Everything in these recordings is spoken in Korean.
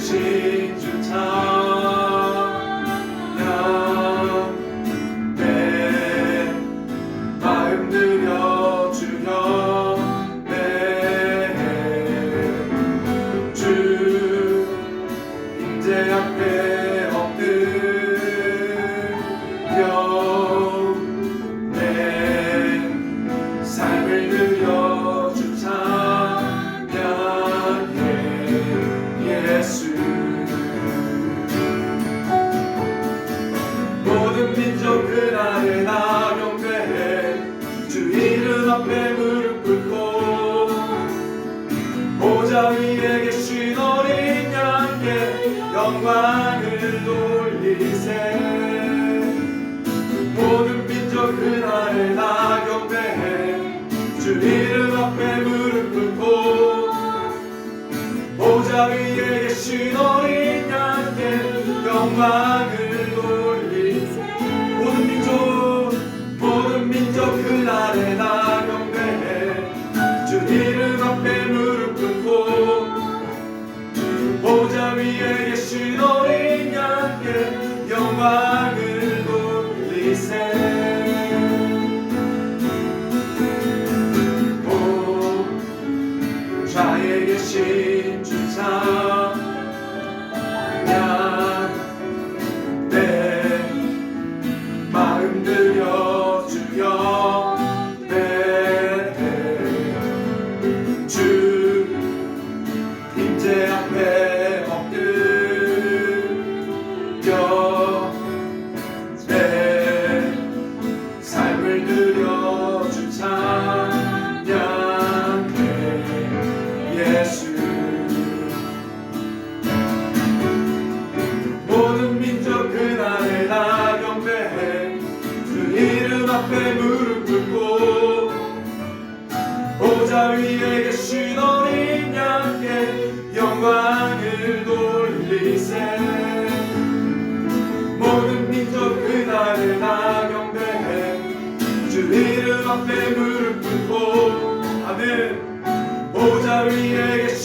change of time. 나의 계신 어린 양께 영광을 십자가 위에 계신 어린 양께 영광을 돌리세. 모든 민족 그날을 다 경배해. 주 이름 앞에 무릎 꿇고 아멘. 보좌 위에 계신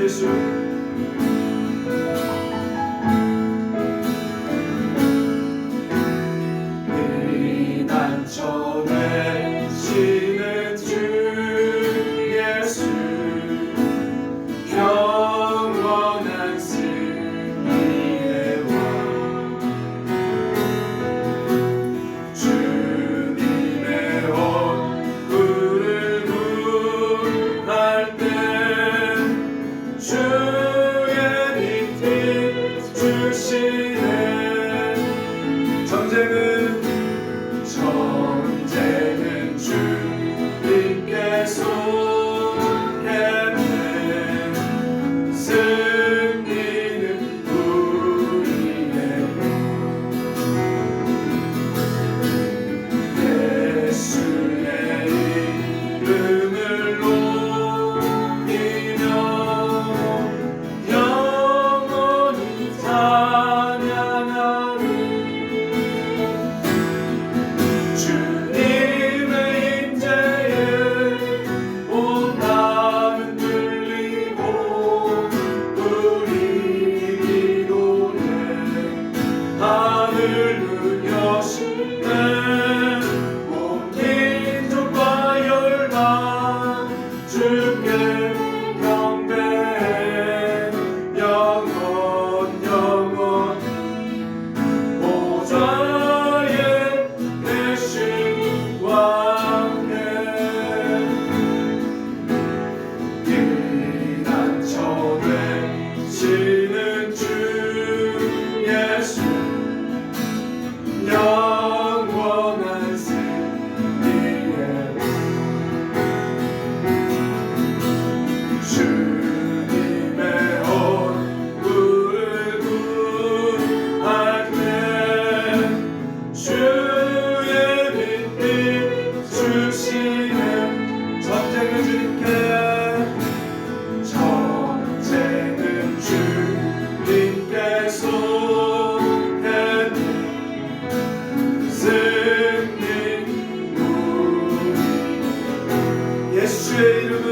Jesus. 전쟁은 Savior.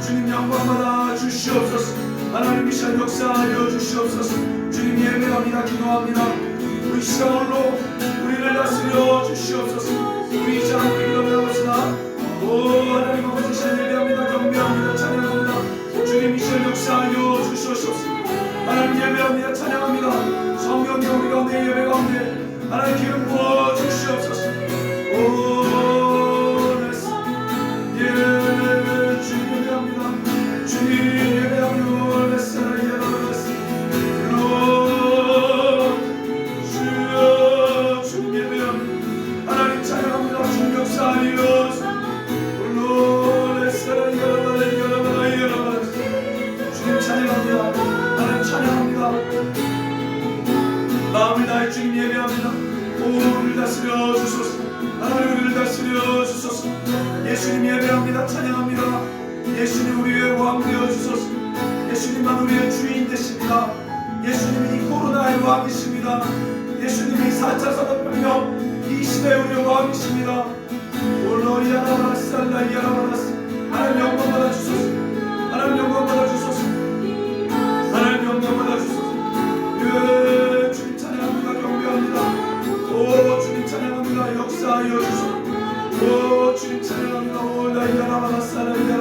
주님 영광 받아 주시옵소서. 하나님 이 시간 역사하여 주시옵소서. 주님 예배합니다. 기도합니다. 우리 시간 홀로 우리를 다스려 주시옵소서. 우리 이제 함께 기도합시다. 오 하나님 아버지 시간 예배합니다. 경배합니다. 찬양합니다. 주님 이 시간 역사하여 주시옵소서. 하나님 예배합니다. 찬양합니다. 성경 경배 가운데 예배 가운데 하나님 기름 부어 주시옵소서 다스려 주소서. 하나님 우리를 다스려 주소서. 예수님 예배합니다. 찬양합니다. 예수님 우리의 왕 되어 주소서. 예수님만 우리의 주인 되십니다. 예수님이 이 코로나의 왕이십니다. 예수님이 4차 산업혁명 이 시대의 우리의 왕이십니다. 올러리아라바라살라이아라바라스 하나님 영광 받아 주소서. 하나님 영광 받아 주소서. 하나님 영광 받아 주소서. 예, 찬양합니다 역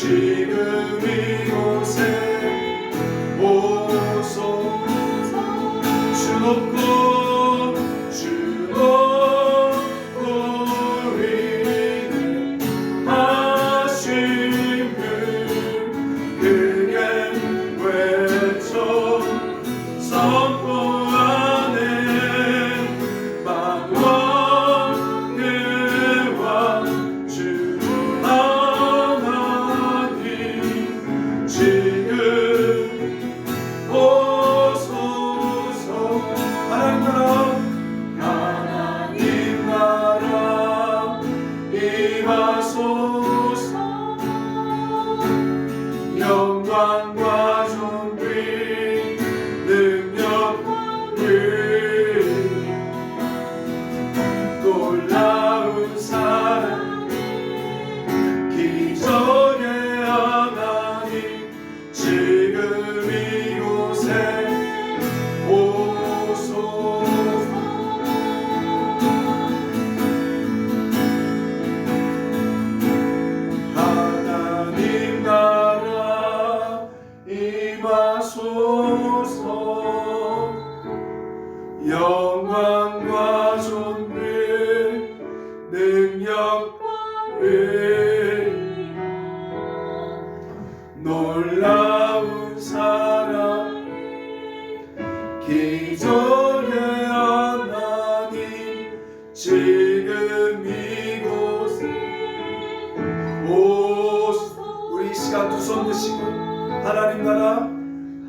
지금 이곳에 오소 주 높고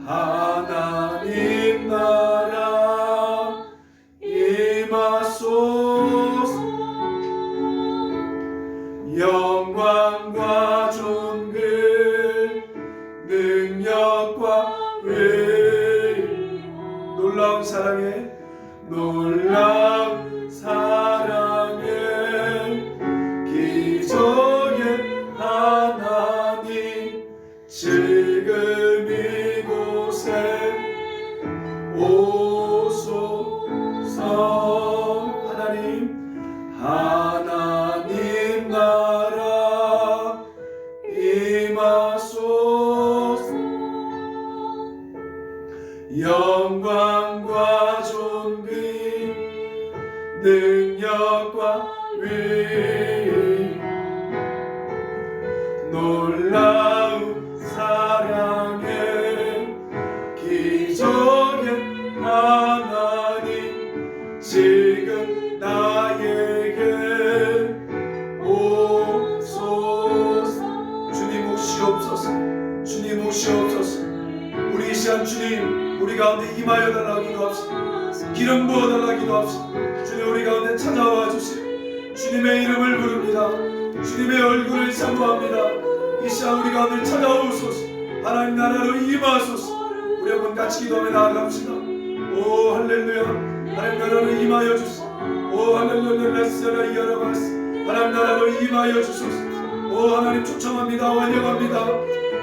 하 오시옵소서. 주님 오시옵소서. 우리 이 시간 주님 우리 가운데 임하여 달라 기도합시다. 기름 부어 달라 기도합시다. 주님 우리 가운데 찾아와 주시오 주님의 이름을 부릅니다. 주님의 얼굴을 사모합니다. 이 시간 우리 가운데 찾아오소서. 하나님 나라로 임하소서. 우리 한번 같이 기도하며 나아갑시다. 오 할렐루야. 하나님 나라로 임하여 주소서. 오 할렐루야. 레스라 이어라바스 하나님 나라로 임하여 주소서 오 하나님 초청합니다. 환영합니다.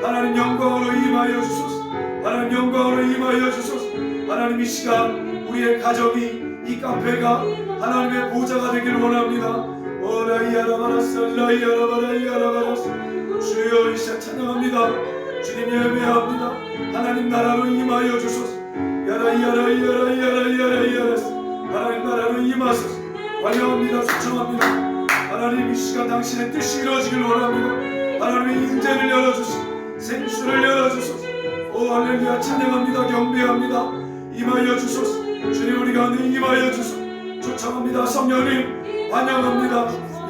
하나님 영광으로 임하여 주소서. 하나님 영광으로 임하여 주소서. 하나님 이 시간 우리의 가정이 이 카페가 하나님의 보좌가 되기를 원합니다. 오라이아라바라스 라이아라바라이아라바라스. 주여 이 시간 찬양합니다. 주님 예배합니다. 하나님 나라로 임하여 주소서. 야라이아라이아라이아라이아라이아라스 하나님 나라로 임하소서. 환영합니다. 초청합니다 하나님 이 시간 당신의 뜻이 이루어지길 원합니다. 하나님의 인재를 열어주시고 생수를 열어주소서. 오 할렐루야. 찬양합니다. 경배합니다. 임하여 주소서. 주님 우리 가운데 임하여 주소서. 초청합니다. 성령님 환영합니다